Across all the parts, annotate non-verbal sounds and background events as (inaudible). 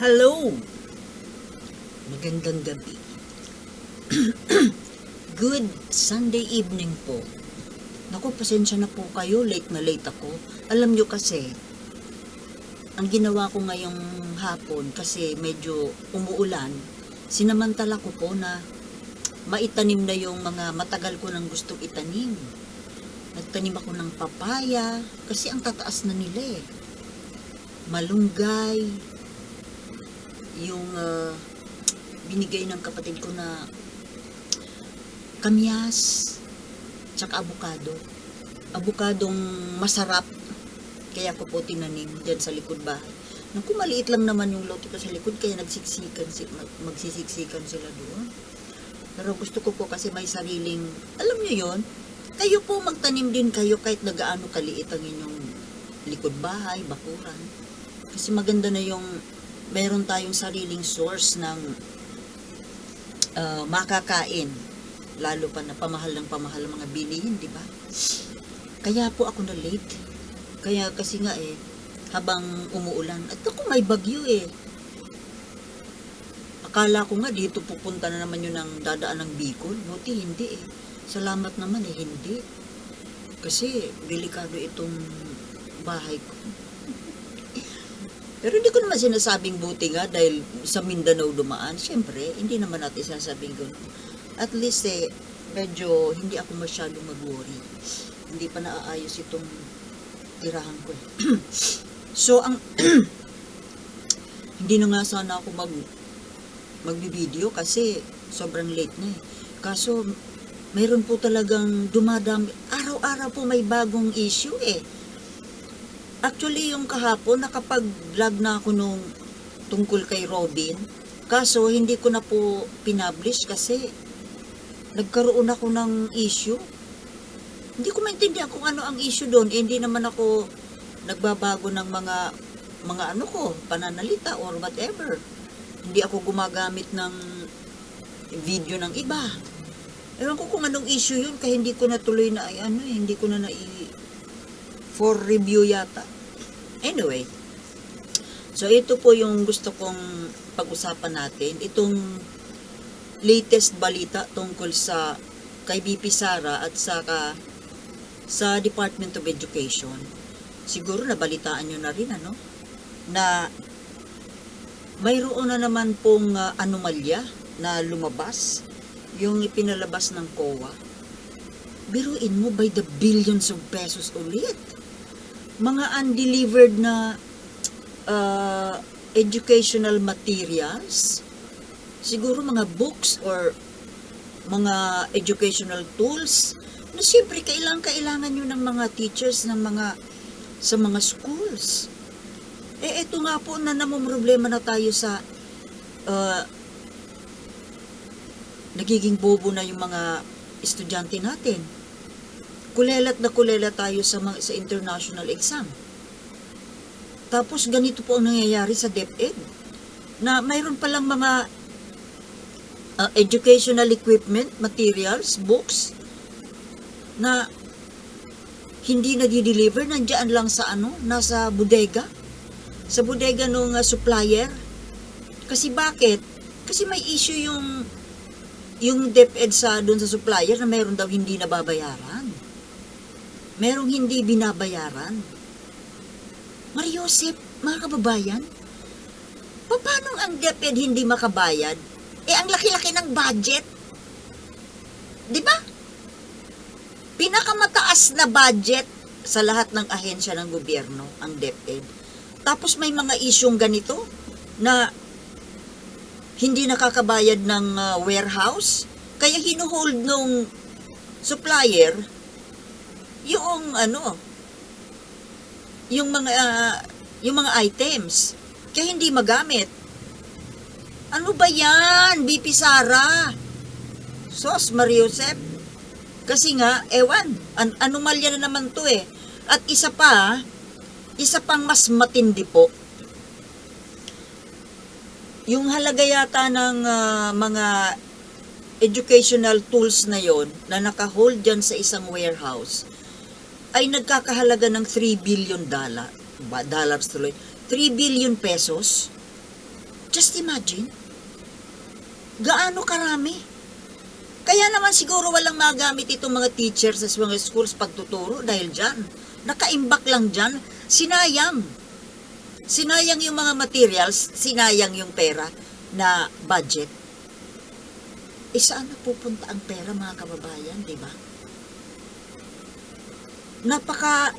Hello! Magandang gabi. (clears throat) Good Sunday evening po. Naku, pasensya na po kayo. Late na late ako. Alam nyo kasi, ang ginawa ko ngayong hapon kasi medyo umuulan, sinamantala ko po na maitanim na yung mga matagal ko nang gustong itanim. Nagtanim ako ng papaya kasi ang tataas na nila eh. Malunggay, yung ah, binigay ng kapatid ko na kamyas, tsaka abukado. Abukadong masarap. Kaya ko po tinanim dyan sa likod bahay. Naku, maliit lang naman yung lote ko sa likod, kaya nagsiksikan, si- mag- magsisiksikan sila doon. Pero gusto ko po kasi may sariling, alam nyo yon kayo po magtanim din kayo kahit nagaano kaliit ang inyong likod bahay, bakuran. Kasi maganda na yung meron tayong sariling source ng ah, makakain. Lalo pa na pamahal ng pamahal mga bilihin, di ba? Kaya po ako na late. Kaya kasi nga eh, habang umuulan, at ako may bagyo eh. Akala ko nga dito pupunta na naman yun ang dadaan ng Bicol. Buti hindi eh. Salamat naman eh, hindi. Kasi delikado itong bahay ko. Pero hindi ko naman sinasabing buti nga dahil sa Mindanao dumaan. Siyempre, hindi naman natin sinasabing gano'n. At least eh, medyo hindi ako masyadong mag-worry. Hindi pa naaayos itong tirahan ko. eh. (clears throat) so, ang (clears throat) hindi na nga sana ako mag magbibideo kasi sobrang late na eh. Kaso, mayroon po talagang dumadami. Araw-araw po may bagong issue eh. Actually, yung kahapon, nakapag-vlog na ako nung tungkol kay Robin. Kaso, hindi ko na po pinablish kasi nagkaroon ako ng issue. Hindi ko maintindihan kung ano ang issue doon. Eh, hindi naman ako nagbabago ng mga mga ano ko, pananalita or whatever. Hindi ako gumagamit ng video ng iba. Ewan ko kung anong issue yun, kaya hindi ko na, ay, ano eh, hindi ko na nai, for review yata. Anyway, so ito po yung gusto kong pag-usapan natin. Itong latest balita tungkol sa kay BP Sara at saka sa Department of Education. Siguro nabalitaan nyo na rin ano na mayroon na naman pong ah, anomalya na lumabas yung ipinalabas ng COA. Biruin mo by the billions of pesos ulit. Mga undelivered na ah, educational materials, siguro mga books or mga educational tools na siyempre kailangan kailangan nyo ng mga teachers ng mga sa mga schools. Eh eto nga po na namumroblema na tayo sa uh, nagiging bobo na yung mga estudyante natin. Kulelat na kulelat tayo sa mga, sa international exam. Tapos ganito po ang nangyayari sa DepEd na mayroon palang mga uh, educational equipment, materials, books na hindi na deliver nandiyan lang sa ano, nasa bodega. Sa bodega ng supplier. Kasi bakit? Kasi may issue yung yung DepEd sa doon sa supplier na mayroon daw hindi nababayaran. Merong hindi binabayaran. Mariosep, mga kababayan, paano ang DepEd hindi makabayad? Eh, ang laki-laki ng budget. Di ba? Pinakamataas na budget sa lahat ng ahensya ng gobyerno, ang DepEd. Tapos may mga isyong ganito na hindi nakakabayad ng uh, warehouse, kaya hinuhold nung supplier yung ano, yung mga uh, yung mga items kaya hindi magamit. Ano ba yan, BP Sara? Sos, Mariosep? Kasi nga, ewan, an anomalya na naman to eh. At isa pa, isa pang mas matindi po. Yung halaga yata ng ah, mga educational tools na yon na nakahold dyan sa isang warehouse ay nagkakahalaga ng 3 billion dollar, ba, dollars tuloy, 3 billion pesos. Just imagine. Gaano karami? Kaya naman siguro walang magamit itong mga teachers sa mga schools pagtuturo dahil dyan. Nakaimbak lang dyan. Sinayang. Sinayang yung mga materials, sinayang yung pera na budget. Eh saan na pupunta ang pera mga kababayan, di ba? Napaka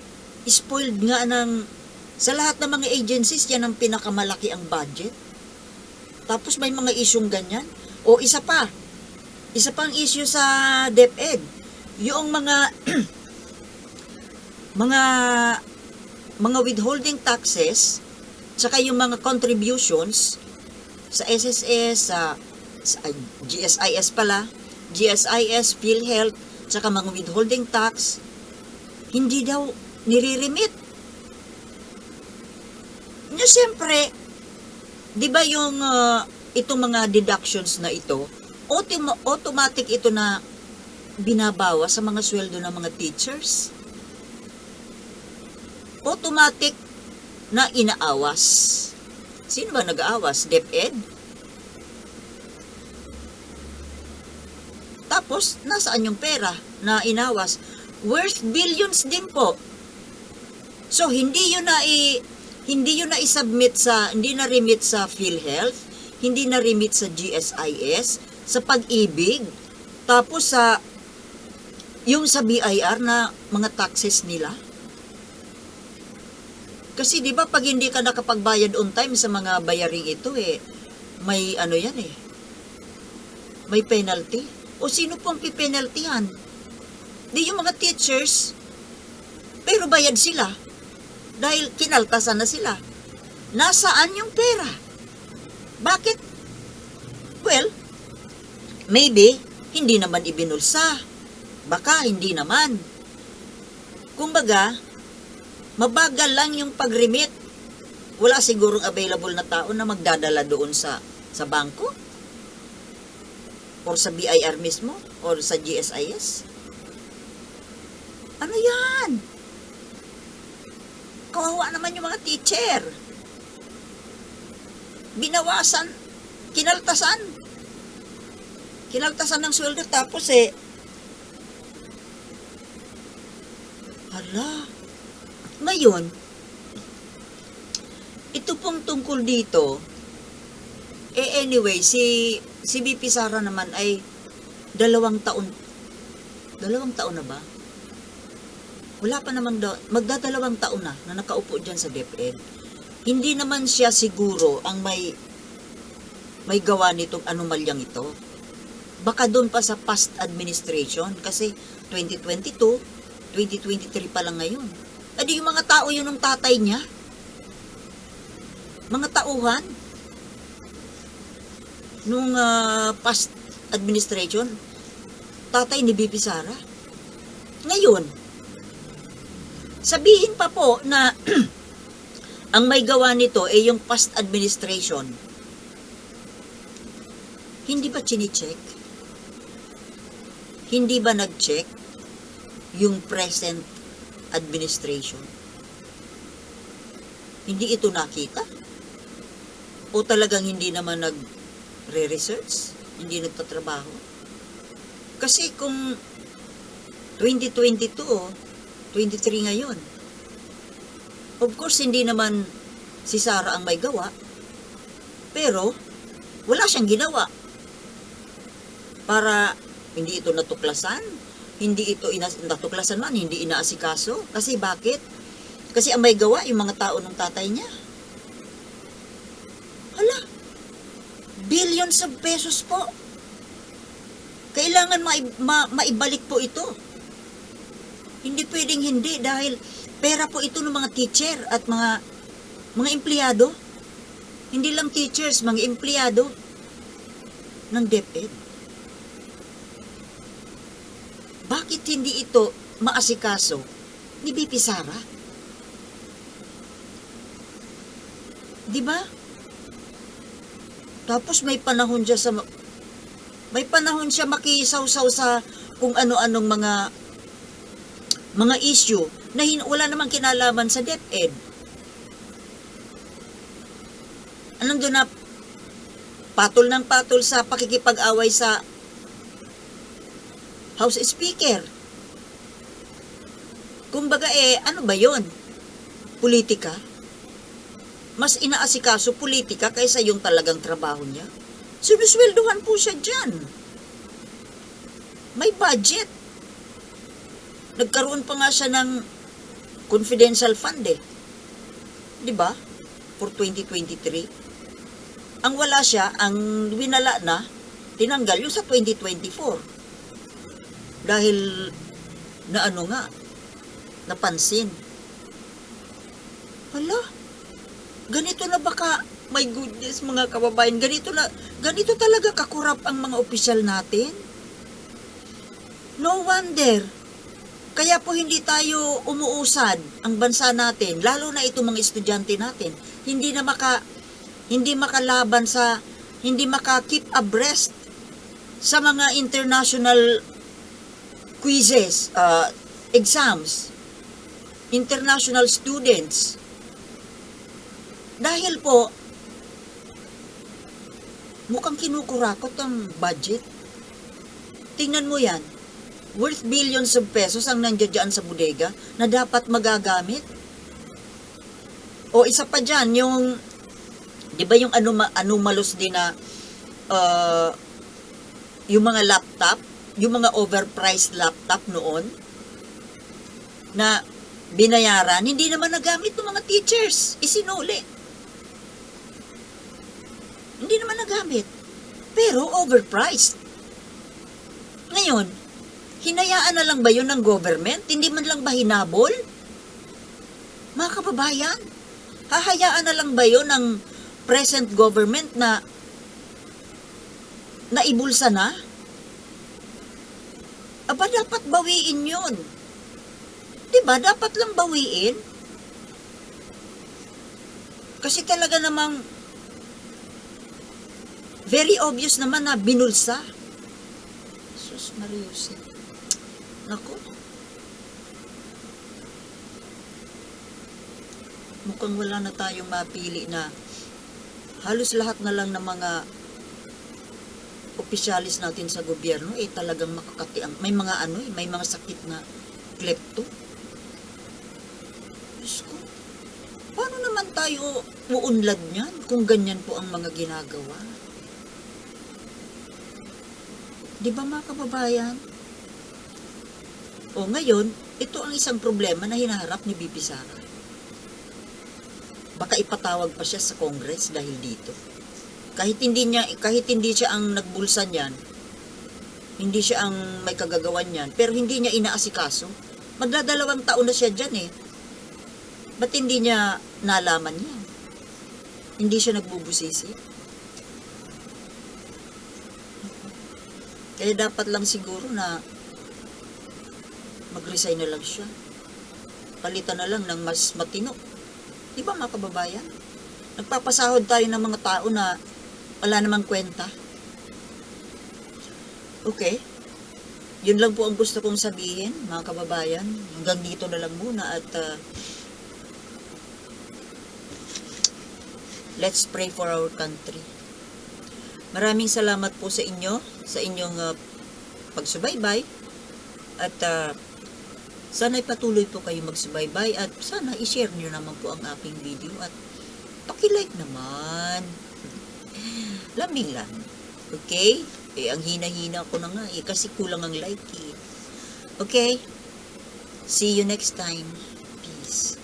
spoiled nga ng sa lahat ng mga agencies, yan ang pinakamalaki ang budget. Tapos may mga isyong ganyan. O isa pa, isa pang issue sa DepEd, yung mga (clears throat) mga mga withholding taxes tsaka yung mga contributions sa SSS sa, sa GSIS pala GSIS, PhilHealth tsaka mga withholding tax hindi daw nire-remit Nga siyempre di ba yung ah, itong mga deductions na ito autom- automatic ito na binabawa sa mga sweldo ng mga teachers. Automatic na inaawas. Sino ba nag-aawas? DepEd? Tapos, nasaan yung pera na inawas? Worth billions din po. So, hindi yun na i, hindi yun na i-submit sa, hindi na remit sa PhilHealth, hindi na remit sa GSIS, sa pag-ibig, tapos sa yung sa BIR na mga taxes nila. Kasi 'di ba pag hindi ka nakapagbayad on time sa mga bayaring ito eh may ano yan eh. May penalty. O sino pong pipenaltihan? Di yung mga teachers. Pero bayad sila. Dahil kinaltasan na sila. Nasaan yung pera? Bakit? Well, Maybe, hindi naman ibinulsa. Baka hindi naman. Kumbaga, mabagal lang yung pag-remit. Wala sigurong available na tao na magdadala doon sa sa bangko or sa BIR mismo or sa GSIS. Ano yan? Kawawa naman yung mga teacher. Binawasan, kinaltasan, kinaltasan ng sweldo tapos eh hala ngayon ito pong tungkol dito eh anyway si si BP Sara naman ay dalawang taon dalawang taon na ba wala pa namang daw magdadalawang taon na na nakaupo dyan sa DepEd hindi naman siya siguro ang may may gawa nitong anomalyang ito baka doon pa sa past administration kasi 2022, 2023 pa lang ngayon. Adi yung mga tao yun ng tatay niya. Mga tauhan. Nung ah, past administration, tatay ni BP Sara. Ngayon, sabihin pa po na (clears throat) ang may gawa nito ay yung past administration. Hindi ba chine-check? hindi ba nag-check yung present administration? Hindi ito nakita? O talagang hindi naman nag-re-research? Hindi nagtatrabaho? Kasi kung 2022 o 23 ngayon, of course hindi naman si Sara ang may gawa, pero wala siyang ginawa para hindi ito natuklasan, hindi ito ina- natuklasan man, hindi inaasikaso. Kasi bakit? Kasi ang may gawa yung mga tao ng tatay niya. Hala, billions of pesos po. Kailangan mai- ma- maibalik po ito. Hindi pwedeng hindi dahil pera po ito ng mga teacher at mga mga empleyado. Hindi lang teachers, mga empleyado ng DepEd. Bakit hindi ito maasikaso ni BP Sara? Di ba? Tapos may panahon siya sa may panahon siya makisaw-saw sa kung ano-anong mga mga issue na hin- wala namang kinalaman sa DepEd. Anong doon na patol ng patol sa pakikipag-away sa House Speaker. Kumbaga eh, ano ba yon? Politika? Mas inaasikaso politika kaysa yung talagang trabaho niya. Sinusweldohan po siya dyan. May budget. Nagkaroon pa nga siya ng confidential fund eh. Ba? For 2023. Ang wala siya, ang winala na, tinanggal yung sa 2024. Dahil na ano nga, napansin. Hala, ganito na baka, my goodness mga kababayan, ganito na, ganito talaga kakurap ang mga opisyal natin. No wonder, kaya po hindi tayo umuusad ang bansa natin, lalo na itong mga estudyante natin. Hindi na maka hindi makalaban sa hindi maka-keep abreast sa mga international quizzes, uh, exams, international students. Dahil po, mukhang kinukurakot ang budget. Tingnan mo yan, worth billions of pesos ang nandiyan sa bodega na dapat magagamit. O isa pa dyan, yung, di ba yung anuma, anomalous din na, uh, yung mga laptop, yung mga overpriced laptop noon, na binayaran, hindi naman nagamit ng mga teachers. Isinuli. Hindi naman nagamit. Pero overpriced. Ngayon, hinayaan na lang ba yun ng government? Hindi man lang ba hinabol? Mga kababayan, hahayaan na lang ba yun ng present government na naibulsa na? Aba, dapat bawiin yun. Diba? Dapat lang bawiin. Kasi talaga namang very obvious naman na binulsa. Sus Mariusi. Naku. Mukhang wala na tayong mapili na halos lahat na lang ng mga opisyalis natin sa gobyerno eh talagang makakati ang may mga ano eh, may mga sakit na klepto. Diyos ko, paano naman tayo uunlad niyan kung ganyan po ang mga ginagawa? Di ba mga kababayan? O ngayon, ito ang isang problema na hinaharap ni Bibi Sara. Baka ipatawag pa siya sa Congress dahil dito. Kahit hindi niya kahit hindi siya ang nagbulsa niyan, hindi siya ang may kagagawan niyan, pero hindi niya inaasikaso. Magdadalawang taon na siya diyan eh. Ba't hindi niya nalaman yan? Hindi siya nagbubusisi? Kaya dapat lang siguro na mag-resign na lang siya. Palitan na lang ng mas matino. Di ba mga kababayan? Nagpapasahod tayo ng mga tao na wala namang kwenta. Okay. Yun lang po ang gusto kong sabihin, mga kababayan. Hanggang dito na lang muna at uh, let's pray for our country. Maraming salamat po sa inyo, sa inyong uh, pagsubaybay. At uh, sana patuloy po kayo magsubaybay at sana i-share nyo naman po ang aking video at pakilike naman. (laughs) Lambing lang. Okay? Eh, ang hina-hina ko na nga eh, kasi kulang ang like eh. Okay? See you next time. Peace.